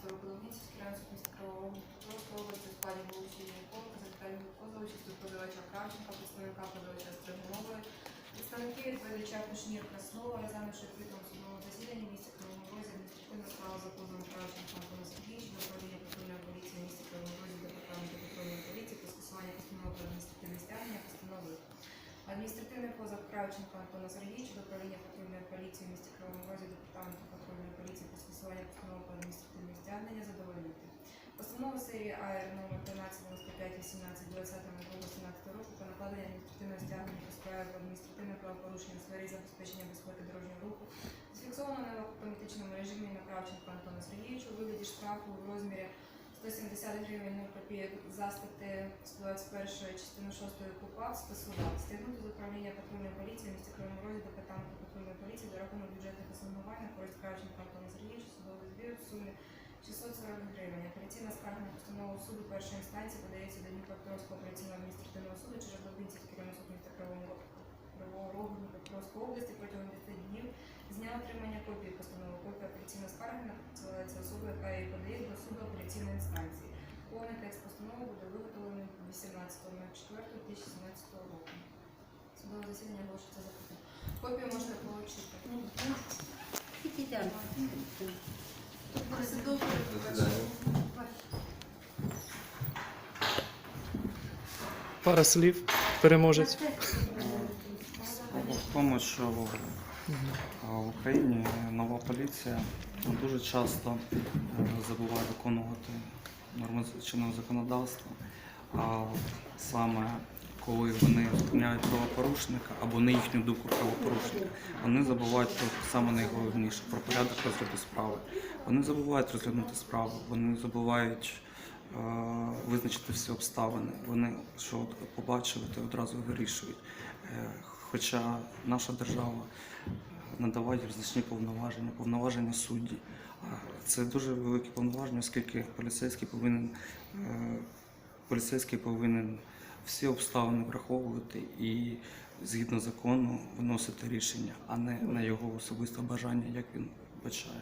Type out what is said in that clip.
Соломіцівський районський міста Кривого проводиться в складі вилучення коло Закарів Козовича, співподавача Кравченка, представника подавача Стригунової, представники відповідача Кушнір Краснова, я заміж відкритому судовому засіданні місті Кривому Розі, адміністративна справа за позовом Кравченка Антона Сергійовича, управління патрульної поліції міста Кривому Розі, департаменту патрульної поліції, про скасування постанови про адміністративне стягнення, постанови. Адміністративний позов Кравченка Антона Сергійовича, управління патрульної поліції міста Кривому Розі, департаменту патрульної поліції про скасування постанови Постанова серії АР номер 13 95 18 20 17 року про накладення адміністративного стягнення по справі адміністративне правопорушення у сфері забезпечення безпеки дорожнього руху зафіксовано на автоматичному режимі на Кравченка Антона Сергійовича у вигляді штрафу у розмірі 170 гривень 0 копійок за статтею 121 частини 6 КУПАП скасувати. Стягнути з управління патрульної поліції в місті Кривому Розі до департаменту патрульної поліції до рахунок бюджетних асигнувань на користь Кравченка Антона Сергійовича судовий збір в сумі 640 гривень. Апеляційна скарга на постанову суду першої інстанції подається до Дніпропетровського апеляційного адміністративного суду через Лубінський керівний суд міста Кривого Рогу Дніпропетровської області протягом 10 днів з дня отримання копії постанови. Копія апеляційної скарги надсилається особі, яка її подає до суду апеляційної інстанції. Повний текст постанови буде виготовлений 18.04.2017 року. Судове засідання оголошується закритим. Копію можете отримати. Підійдемо. Пара слів, переможець. В тому, що в Україні нова поліція дуже часто е, забуває виконувати норми чинного законодавства, а саме коли вони зупиняють правопорушника або на їхню думку правопорушника, вони забувають про саме найголовніше про порядок розгляду справи. Вони забувають розглянути справу, вони забувають е, визначити всі обставини. Вони що побачили, то одразу вирішують. Е, Хоча наша держава надаває значні повноваження, повноваження судді. Це дуже великі повноваження, оскільки поліцейський повинен, е, поліцейський повинен всі обставини враховувати і згідно закону виносити рішення, а не на його особисте бажання, як він бачає.